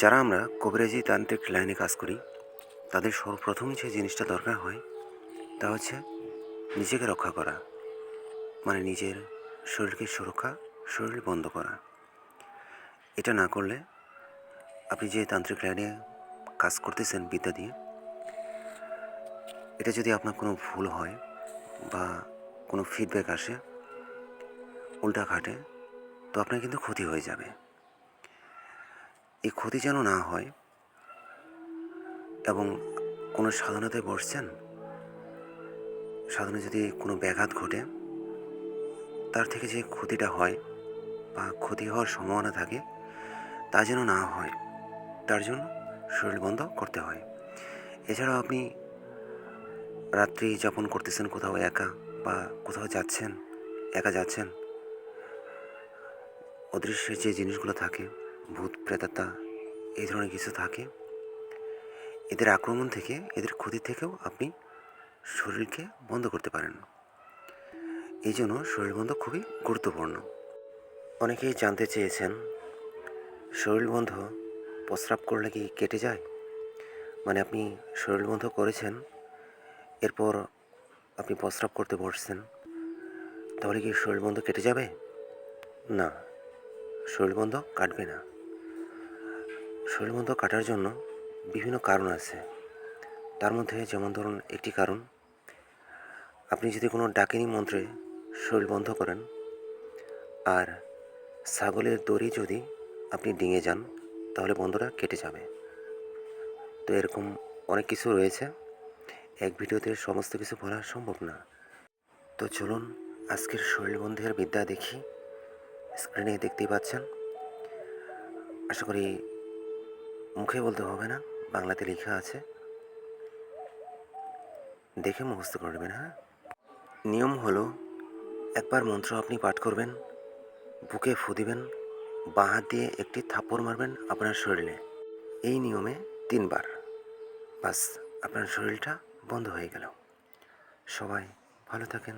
যারা আমরা কবিরাজি তান্ত্রিক লাইনে কাজ করি, তাদের সর্বপ্রথম যে জিনিসটা দরকার হয়, তা হচ্ছে নিজেকে রক্ষা করা মানে নিজের শরীরকে সুরক্ষা, শরীর বন্ধ করা। এটা না করলে আপনি যে তান্ত্রিক লাইনে কাজ করতেছেন বিদ্যা দিয়ে, এটা যদি আপনার কোনো ভুল হয় বা কোনো ফিডব্যাক আসে, উল্টা খাটে তো আপনার কিন্তু ক্ষতি হয়ে যাবে। এই ক্ষতি যেন না হয় এবং কোনো সাধনাতে বসছেন? সাধনা যদি কোনো ব্যাঘাত ঘটে, তার থেকে যে ক্ষতিটা হয় বা ক্ষতি হওয়ার সম্ভাবনা থাকে, তা যেন না হয়, তার জন্য শরীর বন্ধ করতে হয়। এছাড়াও আপনি রাত্রি যাপন করতেছেন, কোথাও একা বা কোথাও যাচ্ছেন, একা যাচ্ছেন, অদৃশ্যের যে জিনিসগুলো থাকে ভূত, প্রেতাত্মা এই ধরনের কিছু থাকে। এদের আক্রমণ থেকে, এদের ক্ষতি থেকেও আপনি শরীরকে বন্ধ করতে পারেন। এই জন্য শরীর বন্ধ খুবই গুরুত্বপূর্ণ। অনেকেই জানতে চেয়েছেন, শরীর বন্ধ প্রস্রাব করলে কি কেটে যায়? মানে আপনি শরীর বন্ধ করেছেন, এরপর আপনি প্রস্রাব করতে বসছেন, তাহলে কি শরীর বন্ধ কেটে যাবে? না, শরীর বন্ধ কাটবে না। শরীরবন্ধ কাটার জন্য বিভিন্ন কারণ আছে। তার মধ্যে যেমন ধরুন একটি কারণ, আপনি যদি কোনো ডাকিনী মন্ত্রে শরীর বন্ধ করেন আর ছাগলের দড়ি যদি আপনি ডিঙে যান, তাহলে বন্ধটা কেটে যাবে। তো এরকম অনেক কিছু রয়েছে। এক ভিডিওতে সমস্ত কিছু বলা সম্ভব না। তো চলুন আজকের শরীরবন্ধের বিদ্যা দেখি। স্ক্রিনে দেখতেই পাচ্ছেন। আশা করি মুখে বলতে হবে না, বাংলাতে লেখা আছে। দেখে মুখস্থ করবেন হ্যাঁ? নিয়ম হলো, একবার মন্ত্র আপনি পাঠ করবেন, বুকে ফু দিবেন, বাঁ হাত দিয়ে একটি থাপ্পড় মারবেন আপনার শরীরে। এই নিয়মে তিনবার। বাস, আপনার শরীরটা বন্ধ হয়ে গেল। সবাই ভালো থাকেন।